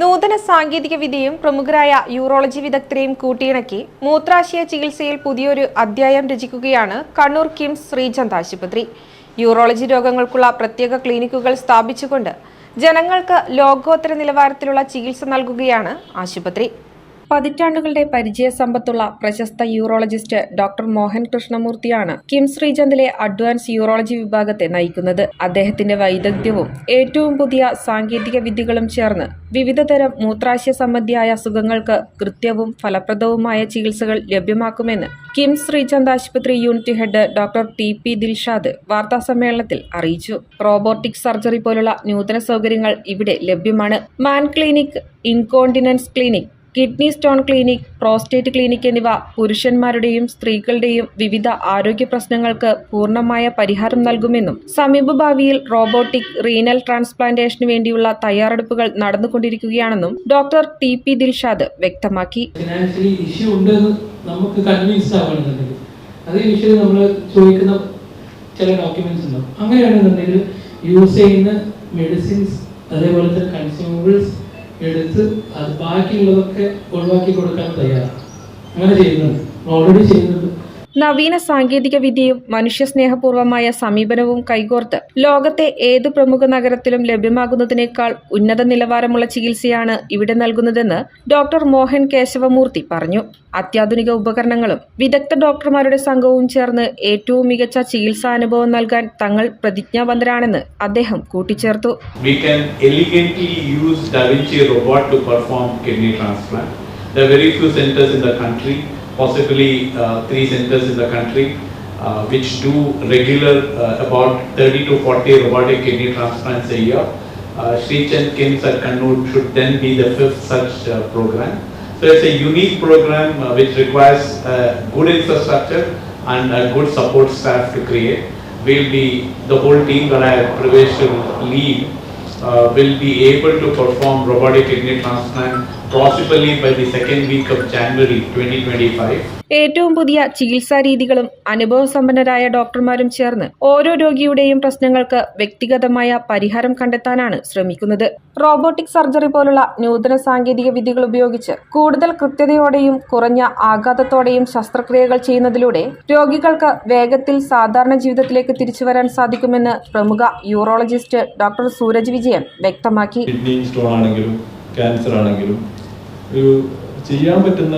നൂതന സാങ്കേതിക വിദ്യയും പ്രമുഖരായ യൂറോളജി വിദഗ്ധരെയും കൂട്ടിയിണക്കി മൂത്രാശയ ചികിത്സയിൽ പുതിയൊരു അധ്യായം രചിക്കുകയാണ് കണ്ണൂർ കിംസ് ശ്രീചന്ദ് ആശുപത്രി. യൂറോളജി രോഗങ്ങൾക്കുള്ള പ്രത്യേക ക്ലിനിക്കുകൾ സ്ഥാപിച്ചുകൊണ്ട് ജനങ്ങൾക്ക് ലോകോത്തര നിലവാരത്തിലുള്ള ചികിത്സ നൽകുകയാണ് ആശുപത്രി. പതിറ്റാണ്ടുകളുടെ പരിചയ സമ്പത്തുള്ള പ്രശസ്ത യൂറോളജിസ്റ്റ് ഡോക്ടർ മോഹൻ കൃഷ്ണമൂർത്തിയാണ് കിംസ് ശ്രീചന്ദിലെ അഡ്വാൻസ് യൂറോളജി വിഭാഗത്തെ നയിക്കുന്നത്. അദ്ദേഹത്തിന്റെ വൈദഗ്ധ്യവും ഏറ്റവും പുതിയ സാങ്കേതിക വിദ്യകളും ചേർന്ന് വിവിധതരം മൂത്രാശയ സംബന്ധിയായ അസുഖങ്ങൾക്ക് കൃത്യവും ഫലപ്രദവുമായ ചികിത്സകൾ ലഭ്യമാക്കുമെന്ന് കിംസ് ശ്രീചന്ദ് ആശുപത്രി unit head doctor T P Dilshad വാർത്താസമ്മേളനത്തിൽ അറിയിച്ചു. റോബോട്ടിക് സർജറി പോലുള്ള നൂതന സൗകര്യങ്ങൾ ഇവിടെ ലഭ്യമാണ്. Man clinic incontinence clinic kidney stone clinic prostate clinic എന്നിവ പുരുഷന്മാരുടെയും സ്ത്രീകളുടെയും വിവിധ ആരോഗ്യ പ്രശ്നങ്ങൾക്ക് പൂർണമായ പരിഹാരം നൽകുമെന്നും സമീപഭാവിയിൽ റോബോട്ടിക് റീനൽ ട്രാൻസ്പ്ലാന്റേഷന് വേണ്ടിയുള്ള തയ്യാറെടുപ്പുകൾ നടന്നുകൊണ്ടിരിക്കുകയാണെന്നും ഡോക്ടർ ടി പി ദിൽഷാദ് വ്യക്തമാക്കി. നമുക്ക് കൺവിൻസ് നമ്മൾ ചില യൂസ് ചെയ്യുന്ന അതേപോലെ തന്നെ കൺസ്യൂമബിൾസ് എടുത്ത് അത് ബാക്കിയുള്ളതൊക്കെ ഒഴിവാക്കി കൊടുക്കാൻ തയ്യാറാണ്. അങ്ങനെ ചെയ്യുന്നുണ്ട്. ഓൾറെഡി ചെയ്യുന്നുണ്ട്. നവീന സാങ്കേതിക വിദ്യയും മനുഷ്യസ്നേഹപൂർവമായ സമീപനവും കൈകോർത്ത് ലോകത്തെ ഏതു പ്രമുഖ നഗരത്തിലും ലഭ്യമാകുന്നതിനേക്കാൾ ഉന്നത നിലവാരമുള്ള ചികിത്സയാണ് ഇവിടെ നൽകുന്നതെന്ന് ഡോക്ടർ മോഹൻ കേശവമൂർത്തി പറഞ്ഞു. അത്യാധുനിക ഉപകരണങ്ങളും വിദഗ്ധ ഡോക്ടർമാരുടെ സംഘവും ചേർന്ന് ഏറ്റവും മികച്ച ചികിത്സാ അനുഭവം നൽകാൻ തങ്ങൾ പ്രതിജ്ഞാബദ്ധരാണെന്ന് അദ്ദേഹം കൂട്ടിച്ചേർത്തു. The very few centers in the country, possibly uh, three centers in the country, uh, which do regular uh, about 30 to 40 robotic kidney transplants a year. Uh, Sri Chand at Kannur should then be the fifth such program. So it's a unique program uh, which requires uh, good infrastructure and a good support staff to create. We'll be, the whole team that I have privileged to lead uh, will be able to perform robotic kidney transplant possibly by the second week of January 2025. ഏറ്റവും പുതിയ ചികിത്സാ രീതികളും അനുഭവസമ്പന്നരായ ഡോക്ടർമാരും ചേർന്ന് ഓരോ രോഗിയുടെയും പ്രശ്നങ്ങൾക്ക് വ്യക്തിഗതമായ പരിഹാരം കണ്ടെത്താനാണ് ശ്രമിക്കുന്നത് റോബോട്ടിക് സർജറി പോലുള്ള നൂതന സാങ്കേതിക വിദ്യകൾ ഉപയോഗിച്ച് കൂടുതൽ കൃത്യതയോടെയും കുറഞ്ഞ ആഘാതത്തോടെയും ശസ്ത്രക്രിയകൾ ചെയ്യുന്നതിലൂടെ രോഗികൾക്ക് വേഗത്തിൽ സാധാരണ ജീവിതത്തിലേക്ക് തിരിച്ചു വരാൻ സാധിക്കുമെന്ന് പ്രമുഖ യൂറോളജിസ്റ്റ് ഡോക്ടർ സൂരജ് വിജയൻ വ്യക്തമാക്കി ക്യാൻസർ ആണെങ്കിലും ഒരു ചെയ്യാൻ പറ്റുന്ന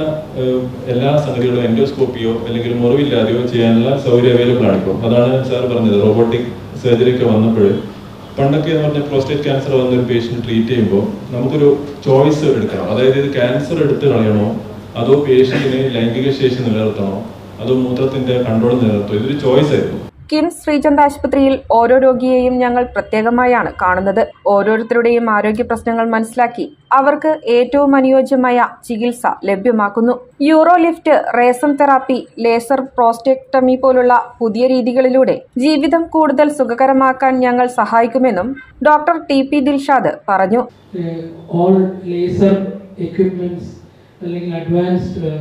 എല്ലാ സംഗതികളും എൻഡോസ്കോപ്പിയോ അല്ലെങ്കിൽ മുറിവില്ലാതെയോ ചെയ്യാനുള്ള സൗകര്യം അവൈലബിൾ ആണ് ഇപ്പോൾ അതാണ് സാർ പറഞ്ഞത് റോബോട്ടിക് സർജറി ഒക്കെ വന്നപ്പോൾ പണ്ടൊക്കെ എന്ന് പറഞ്ഞാൽ പ്രോസ്റ്റേറ്റ് ക്യാൻസർ വന്ന ഒരു പേഷ്യന്റ് ട്രീറ്റ് ചെയ്യുമ്പോൾ നമുക്കൊരു ചോയ്സ് എടുക്കണം. അതായത് ഇത് ക്യാൻസർ എടുത്ത് കളയണോ? അതോ പേഷ്യന്റിന് ലൈംഗിക ശേഷി നിലനിർത്തണോ? അതോ മൂത്രത്തിന്റെ കൺട്രോൾ നിലനിർത്തണോ? ഇതൊരു ചോയ്സ് ആയിരുന്നു. കിംസ് ശ്രീചന്ദ് ആശുപത്രിയിൽ ഓരോ രോഗിയെയും ഞങ്ങൾ പ്രത്യേകമായാണ് കാണുന്നത്. ഓരോരുത്തരുടെയും ആരോഗ്യ പ്രശ്നങ്ങൾ മനസ്സിലാക്കി അവർക്ക് ഏറ്റവും അനുയോജ്യമായ ചികിത്സ ലഭ്യമാക്കുന്നു. Urolift rezum therapy laser prostatectomy പോലുള്ള പുതിയ രീതികളിലൂടെ ജീവിതം കൂടുതൽ സുഖകരമാക്കാൻ ഞങ്ങൾ സഹായിക്കുമെന്നും ഡോക്ടർ ടി പി ദിൽഷാദ് പറഞ്ഞു. ഓൾ ലേസർ അല്ലെങ്കിൽ advanced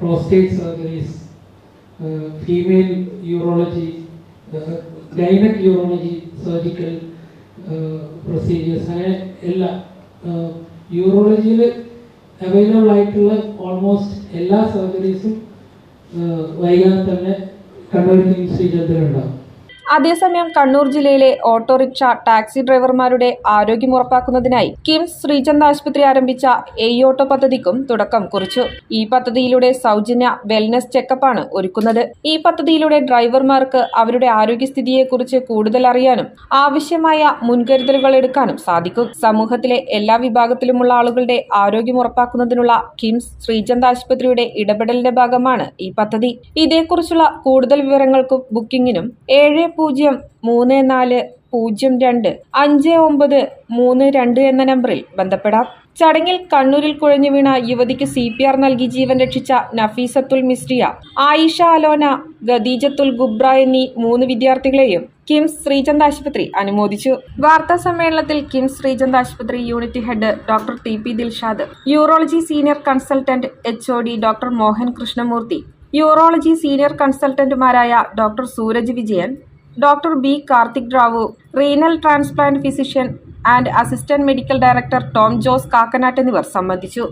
prostate surgeries female urology gynaec urology surgical procedures അങ്ങനെ എല്ലാ യൂറോളജിയിൽ അവൈലബിൾ ആയിട്ടുള്ള ഓൾമോസ്റ്റ് എല്ലാ സർജറീസും വൈകാതെ തന്നെ കണ്ണൂർ കിംസ് ശ്രീചന്ദ്രനുണ്ടാകും അതേസമയം കണ്ണൂർ ജില്ലയിലെ ഓട്ടോറിക്ഷ ടാക്സി ഡ്രൈവർമാരുടെ ആരോഗ്യം ഉറപ്പാക്കുന്നതിനായി കിംസ് ശ്രീചന്ദ് ആശുപത്രി ആരംഭിച്ച എ ഓട്ടോ പദ്ധതിക്കും തുടക്കം കുറിച്ചു. ഈ പദ്ധതിയിലൂടെ സൗജന്യ വെൽനസ് ചെക്കപ്പാണ് ഒരുക്കുന്നത്. ഈ പദ്ധതിയിലൂടെ ഡ്രൈവർമാർക്ക് അവരുടെ ആരോഗ്യസ്ഥിതിയെക്കുറിച്ച് കൂടുതൽ അറിയാനും ആവശ്യമായ മുൻകരുതലുകൾ എടുക്കാനും സാധിക്കും. സമൂഹത്തിലെ എല്ലാ വിഭാഗത്തിലുമുള്ള ആളുകളുടെ ആരോഗ്യം ഉറപ്പാക്കുന്നതിനുള്ള കിംസ് ശ്രീചന്ദ് ആശുപത്രിയുടെ ഇടപെടലിന്റെ ഭാഗമാണ് ഈ പദ്ധതി. ഇതേക്കുറിച്ചുള്ള കൂടുതൽ വിവരങ്ങൾക്കും ബുക്കിംഗിനും ഏഴ് പൂജ്യം മൂന്ന് നാല് പൂജ്യം രണ്ട് അഞ്ച് ഒമ്പത് മൂന്ന് രണ്ട് എന്ന നമ്പറിൽ ബന്ധപ്പെടാം. ചടങ്ങിൽ കണ്ണൂരിൽ കുഴഞ്ഞു വീണ യുവതിക്ക് സി പി ആർ നൽകി ജീവൻ രക്ഷിച്ച നഫീസത്തുൽ മിസ്രിയ ആയിഷ അലോന ഖദീജത്തുൽ ഗുബ്ര എന്നീ മൂന്ന് വിദ്യാർത്ഥികളെയും കിംസ് ശ്രീചന്ദ് ആശുപത്രി അനുമോദിച്ചു. വാർത്താ സമ്മേളനത്തിൽ കിംസ് ശ്രീചന്ദ് ആശുപത്രി unit head doctor T P Dilshad urology senior consultant H O D doctor Mohan Krishnamoorthy urology senior കൺസൾട്ടന്റുമാരായ doctor Sooraj Vijayan doctor B Karthik Rao renal transplant physician and assistant medical director Tom Jose Kakkanatt എന്നിവർ സംബന്ധിച്ചു.